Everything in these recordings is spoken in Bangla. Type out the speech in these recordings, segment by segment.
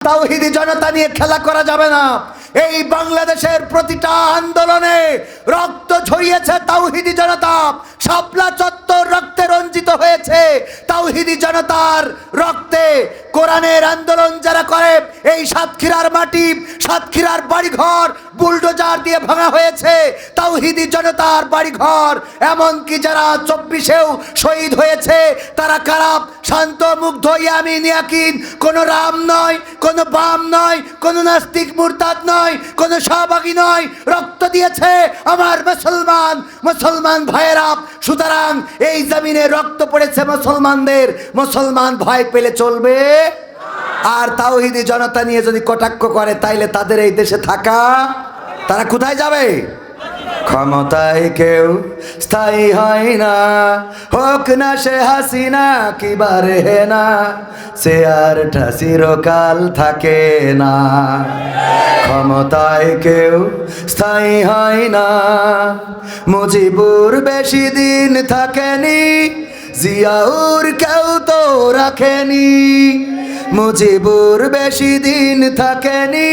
তাওহিদি জনতা নিয়ে খেলা করা যাবে না। এই বাংলাদেশের প্রতিটা আন্দোলনে রক্ত ঝরিয়েছে তাওহিদি জনতা। শাপলা চত্বর রক্তে রঞ্জিত হয়েছে তাওহিদি জনতার রক্তে। কোরআনের আন্দোলন যারা করে, এই সাতক্ষীরার মাটি, সাতক্ষীরার বাড়িঘর বুলডোজার দিয়ে ভাঙা হয়েছে। তাওহিদি জনতার বাড়িঘর, এমনকি যারা চব্বিশেও শহীদ হয়েছে, তারা খারাপ শান্ত, মুগ্ধ, ইয়ামিন, ইয়াকিন। কোনো রাম নয়, কোনো বাম নয়, কোনো নাস্তিক মুরতাদ নয়, কোনো সহভাগী নয়। রক্ত দিয়েছে আমার মুসলমান মুসলমান ভাইয়েরা। সুতরাং এই জমিনে রক্ত পড়েছে মুসলমানদের। মুসলমান ভয় পেলে চলবে। আর তাও তাওহিদি জনতা নিয়ে যদি কটাক্ষ করে, তাইলে তাদের এই দেশে থাকা, তারা কোথায় যাবে? ক্ষমতায় কেউ স্থায়ী হয় না। হোক না সে হাসিনা, কি বারে না, সে আর চিরকাল থাকে না। ক্ষমতায় কেউ স্থায়ী হয় না। মুজিবুর বেশি দিন থাকেনি জিয়াউর কেউ তো রাখেনি মুজিবুর বেশি দিন থাকেনি।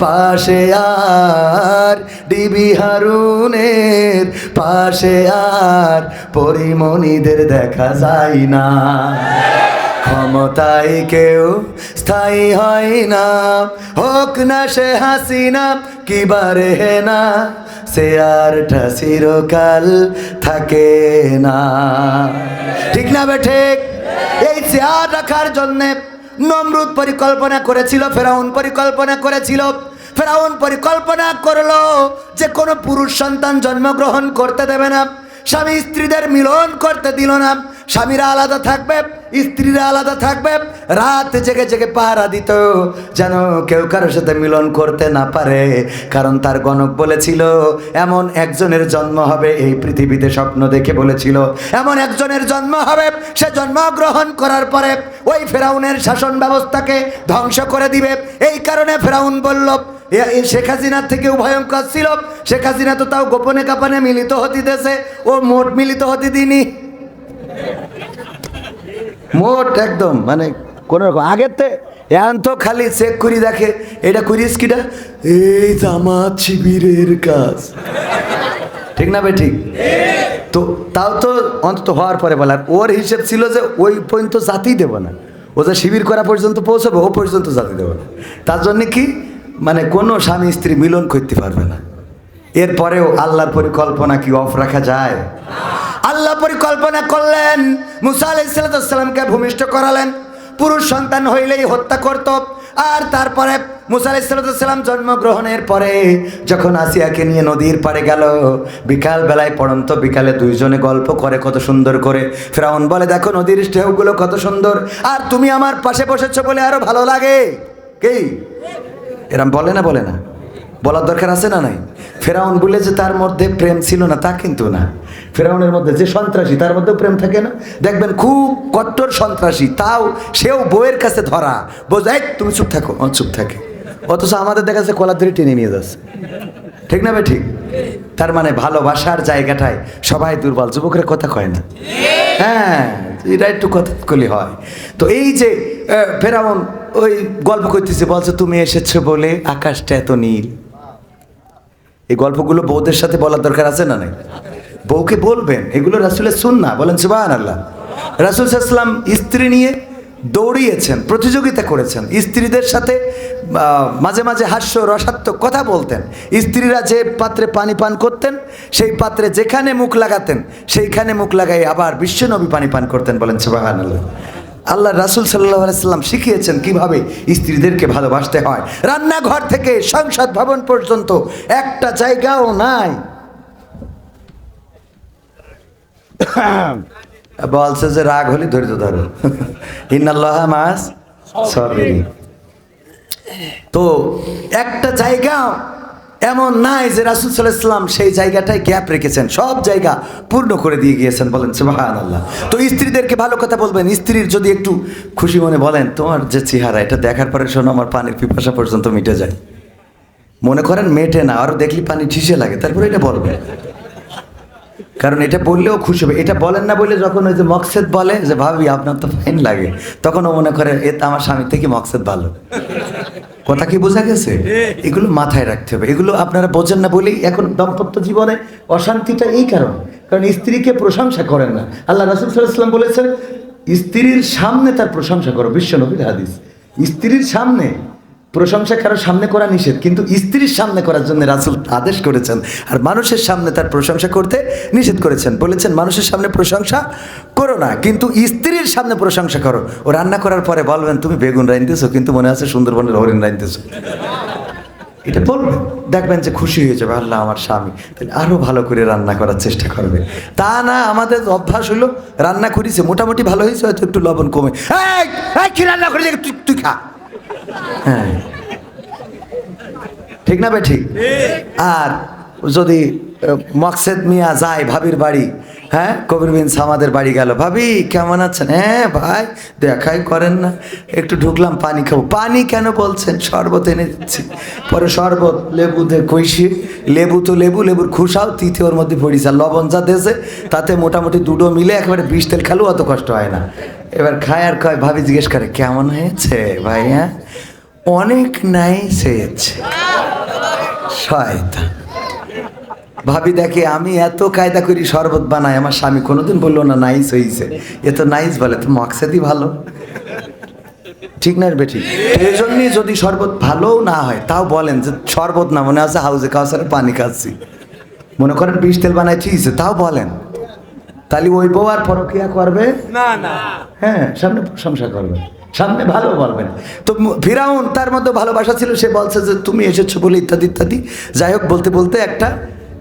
পাশে আর ডিবি হারুনের পাশে আর পরিমণিদের দেখা যায় না। ক্ষমতায় কেউ স্থায়ী হয় না। হোক না সে হাসিনা, কি বারে না, সে আর চিরকাল থাকে না। ঠিক না বে ঠিক? এই চেয়ার রাখার জন্যে নমরুদ পরিকল্পনা করেছিল, ফেরাউন পরিকল্পনা করেছিল। ফেরাউন পরিকল্পনা করল যে কোনো পুরুষ সন্তান জন্মগ্রহণ করতে দেবে না। স্বামী স্ত্রীদের মিলন করতে দিল না। স্বামীরা আলাদা থাকবে, স্ত্রীরা আলাদা থাকবে। রাত জেগে জেগে পাহারা দিত যেন কেউ কারোর সাথে মিলন করতে না পারে। কারণ তার গণক বলেছিল, এমন একজনের জন্ম হবে, এই পৃথিবীতে স্বপ্ন দেখে বলেছিল, এমন একজনের জন্ম হবে, সে জন্মগ্রহণ করার পরে ওই ফেরাউনের শাসন ব্যবস্থাকে ধ্বংস করে দিবে। এই কারণে ফেরাউন বলল শেখ হাসিনার থেকেও ভয়ঙ্কর ছিল। শেখ হাসিনা তো তাও গোপনে কাপানে মিলিত হতে দেশে ও মোট মিলিত হতে দিনি মোট একদম মানে কোন রকম। আগের তে এখন তো খালি চেক করি দেখে, এটা করিস কিটা? এই জামাত শিবিরের কাজ। ঠিক না ভাই ঠিক? তো তাও তো অন্তত হওয়ার পরে বলার। ওর হিসেব ছিল যে ওই পর্যন্ত জাতি দেবো না। ও যে শিবির করা পর্যন্ত পৌঁছবে, ও পর্যন্ত জাতি দেবো না। তার জন্য কি? মানে কোনো স্বামী স্ত্রী মিলন করতে পারবে না। এরপরেও আল্লাহর পরিকল্পনা কি অফ রাখা যায়? আল্লাহ পরিকল্পনা করলেন, মুসা আলাইসালামকে ভূমিষ্ঠ করালেন, পুরুষ সন্তান হইলেই হত্যা করত, আর তারপরে মুসা আলাইসালাম জন্মগ্রহণের পরে যখন আসিয়াকে নিয়ে নদীর পাড়ে গেল বিকাল বেলায় পড়ন্ত বিকালে দুইজনে গল্প করে কত সুন্দর করে। ফেরাউন বলে, দেখো নদীর ঢেউগুলো কত সুন্দর, আর তুমি আমার পাশে বসেছো বলে আরও ভালো লাগে। কি? এরম বলে না বলে না। বলার দরকার আছে না নাই? ফেরাউন বলে যে তার মধ্যে প্রেম ছিল না, তা কিন্তু না। ফেরাউনের মধ্যে যে সন্ত্রাসী, তার মধ্যেও প্রেম থাকে না। দেখবেন খুব কট্টর সন্ত্রাসী, তাও সেও বইয়ের কাছে ধরা। বোঝাই তুমি চুপ থাকো ও চুপ থাকে। অথচ আমাদের দেখা যাচ্ছে কলার ধরে টেনে নিয়ে যাচ্ছে। ঠিক না ঠিক? তার মানে ভালোবাসার জায়গাটায় সবাই দুর্বল। যুবকের কথা কয় না? হ্যাঁ এটা একটু কথা কলি হয়। তো এই যে ফেরাউন ওই গল্প করতেছে বলছে, তুমি এসেছ বলে আকাশটা এত নীল। এই গল্পগুলো বউদের সাথে বলার দরকার আছে না নাই? বউকে বলবেন, এগুলো রাসুলের না বলেন সুবাহ আল্লাহ রাসুল ইসলাম স্ত্রী নিয়ে দৌড়িয়েছেন, প্রতিযোগিতা করেছেন। স্ত্রীদের সাথে মাঝে মাঝে হাস্য, রসাত্মক কথা বলতেন। স্ত্রীরা যে পাত্রে পানি পান করতেন, সেই পাত্রে যেখানে মুখ লাগাতেন, সেইখানে মুখ লাগাই আবার বিশ্বনবী পানি পান করতেন। বলেন সুবাহান আল্লাহ আল্লাহ রাসুল সাল্লাহ সাল্লাম শিখিয়েছেন কীভাবে স্ত্রীদেরকে ভালোবাসতে হয়। রান্নাঘর থেকে সংসদ ভবন পর্যন্ত একটা জায়গাও নাই। বলছে যে রাগ হলে ধৈর্য ধরো। মাস তো একটা জায়গা এমন নাই যে রাসুল সাল্লাহ ইসলাম সেই জায়গাটায় গ্যাপ রেখেছেন। সব জায়গা পূর্ণ করে দিয়ে গিয়েছেন বলেন সুবাহান আল্লাহ তো স্ত্রীদেরকে ভালো কথা বলবেন। স্ত্রীর যদি একটু খুশি মনে বলেন, তোমার যে চেহারা, এটা দেখার পরে শোনো, আমার পানির পিপাসা পর্যন্ত মিটে যায়। মনে করেন মেটে না আরও দেখলি পানি ঠিসে লাগে, তারপরে এটা বলবেন। কারণ এটা বললেও খুশি হবে। এটা বলেন না বলে যখন ওই যে মকসেদ বলে, যে, ভাবি, আপনার তো ফাইন লাগে। তখন ও মনে করে, এ আমার স্বামী থেকে মকসেদ ভালো। কথা কি বোঝা গেছে? এগুলো মাথায় রাখতে হবে। এগুলো আপনারা বোঝেন না বলেই এখন দাম্পত্য জীবনে অশান্তিটা এই কারণ। কারণ স্ত্রীকে প্রশংসা করেন না। আল্লাহ রাসুল সাল্লাম বলেছেন, স্ত্রীর সামনে তার প্রশংসা করো। বিশ্ব নবীর হাদিস। স্ত্রীর সামনে প্রশংসা কারও সামনে করা নিষেধ, কিন্তু স্ত্রীর সামনে করার জন্য রাসুল আদেশ করেছেন আর মানুষের সামনে তার প্রশংসা করতে নিষেধ করেছেন। বলেছেন, মানুষের সামনে প্রশংসা করো না, কিন্তু স্ত্রীর সামনে প্রশংসা করো। ও রান্না করার পরে বলবেন, তুমি বেগুন রাঁধতেছো, কিন্তু মনে আছে সুন্দরবনের হরিণ রাঁধতেছো। এটা বলবেন দেখবেন যে খুশি হয়ে যাবে, আল্লাহ আমার স্বামী, তাহলে আরও ভালো করে রান্না করার চেষ্টা করবে। তা না, আমাদের অভ্যাস হলো রান্না করেছে, মোটামুটি ভালো হয়েছে, হয়তো একটু লবণ কমে। কি রান্না করে তুই তুই খা। হ্যাঁ। ঠিক না ঠিক? আর যদি মকসেদ মিয়া যায় ভাবির বাড়ি হ্যাঁ? কবির বিন সামাদের বাড়ি গেল, ভাবি, কেমন আছেন? হ্যাঁ ভাই, দেখাই করেন না। একটু ঢুকলাম, পানি খাব। পানি কেন বলছেন? শরবত এনে দিচ্ছি। পরে শরবত, লেবু দে কইসি। লেবু তো লেবু, লেবুর খুশাও তিথি ওর মধ্যে আর লবণ যা দেশে তাতে মোটামুটি দুটো মিলে একেবারে বিষ তেল খালেও অত কষ্ট হয় না। এবার খায় আর কয় ভাবি জিজ্ঞেস করে, কেমন হয়েছে ভাই হ্যাঁ? অনেক নাইস হয়েছে। শয়তান। ভাবি, দেখে আমি এত কায়দা করি শরবত বানাই আমার স্বামী কোনোদিন বলল না নাইস হয়েছে। এ তো নাইস বলে, তো মকসেদই ভালো। ঠিক না বেটি? এই জন্যই যদি শরবত ভালোও না হয়, তাও বলেন যে শরবত না, মনে আছে হাউজে কাউসারে পানি খাচ্ছি। মনে করেন বিষ তেল বানাই চিজে তাও বলেন। তাহলে ওই বউ আর পরকিয়া করবে? না না। হ্যাঁ সামনে প্রশংসা করবে। সামনে ভালো বলবেন। তো ফিরাউন তার মধ্যে ভালোবাসা ছিল সে বলছে যে তুমি এসেছ বলে ইত্যাদি ইত্যাদি। যাই হোক বলতে বলতে একটা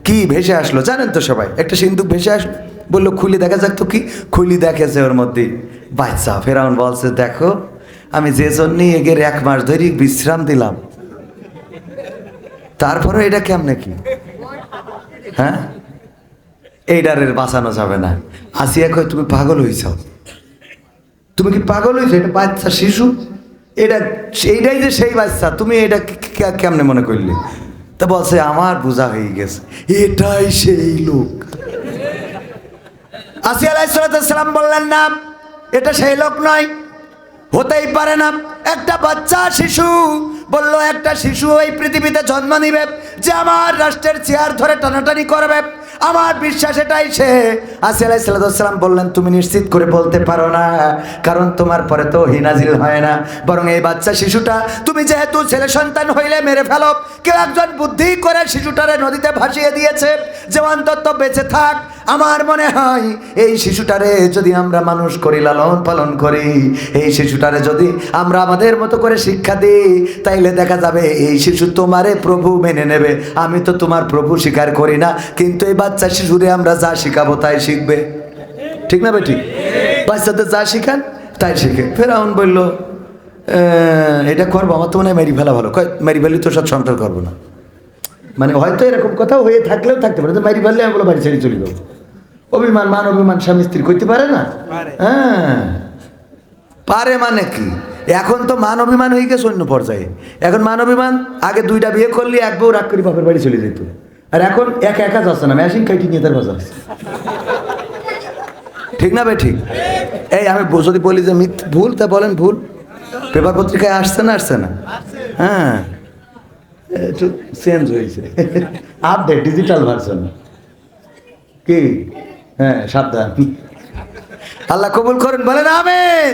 কি ভেসে আসলো জানেন তো সবাই? একটা সিন্দুক ভেসে আসলো বলল খুলি দেখা যাক তো কি? খুলি দেখেছে ওর মধ্যে। বাচ্চা ফেরাউন বলছে দেখো আমি যে জন্যই এগের এক মাস ধরে বিশ্রাম দিলাম। তারপরে এটা কেমনে কি? হ্যাঁ? এইটারের বাঁচানো যাবে না। আসিয়া কয়, তুমি পাগল হয়েছ তুমি কি পাগল হয়েছো এটা বাচ্চা, শিশু? এটা এইটাই যে সেই বাচ্চা, তুমি এটা কেমনে মনে করলে? তা বলছে, আমার বোঝা হয়ে গেছে। এটাই সেই লোক। আসি আলাইসালাম বললেন, না, এটা সেই লোক নয়। হতেই পারে না, একটা বাচ্চা, শিশু। বলল, একটা শিশু এই পৃথিবীতে জন্ম নিবে, যে আমার রাষ্ট্রের চেয়ার ধরে টানাটানি করবে। আমার বিশ্বাস এটাই সে। আসি আলাই বললেন, তুমি নিশ্চিত করে বলতে পারো না, কারণ তোমার পরে তো হিনাজিল হয় না। বরং এই বাচ্চা শিশুটা, তুমি যেহেতু ছেলে সন্তান হইলে মেরে ফেলো, কেউ একজন বুদ্ধি করে শিশুটারে নদীতে ভাসিয়ে দিয়েছে। যে অন্তত বেঁচে থাক আমার মনে হয় এই শিশুটারে যদি আমরা মানুষ করি লালন পালন করি এই শিশুটারে যদি আমরা আমাদের মতো করে শিক্ষা দিই তাইলে দেখা যাবে এই শিশু তোমারে প্রভু মেনে নেবে। আমি তো তোমার প্রভু স্বীকার করি না কিন্তু এই বাচ্চা শিশুরে আমরা যা শিখাবো তাই শিখবে। ঠিক না বেটি? বাচ্চাদের যা শিখান তাই শিখে। ফেরাউন বলল "আহ, এটা করব আমার তো মনে হয় মেরি ফেলা ভালো। মেরি ফেলি তো সব সংসার করব না। মানে হয়তো এরকম কথা হয়ে থাকলেও থাকতে পারে তো মারি ফেললে আমি বলো বাড়ি ছেড়ে চলে যাব। অভিমান মান অভিমান স্বামী স্ত্রী করতে পারে না? হ্যাঁ। পারে মানে কি? এখন তো মান অভিমান হয়ে গেছে অন্য পর্যায়ে। এখন মান অভিমান আগে দুইটা বিয়ে করলে এক বউ রাগ করে বাপের বাড়ি চলে যেত। আর এখন একা একা যাচ্ছে না মেশিন কাইটি নিয়ে তার বাজার ঠিক না ভাই ঠিক? এই আমি যদি বলি যে মিথ ভুল তা বলেন ভুল। পেপার পত্রিকায় আসছে না আসছে না? হ্যাঁ। একটু চেঞ্জ হয়েছে। আপডেট ডিজিটাল ভার্সন কি? হ্যাঁ সাবধান। আল্লাহ কবুল করেন বলেন আমেন।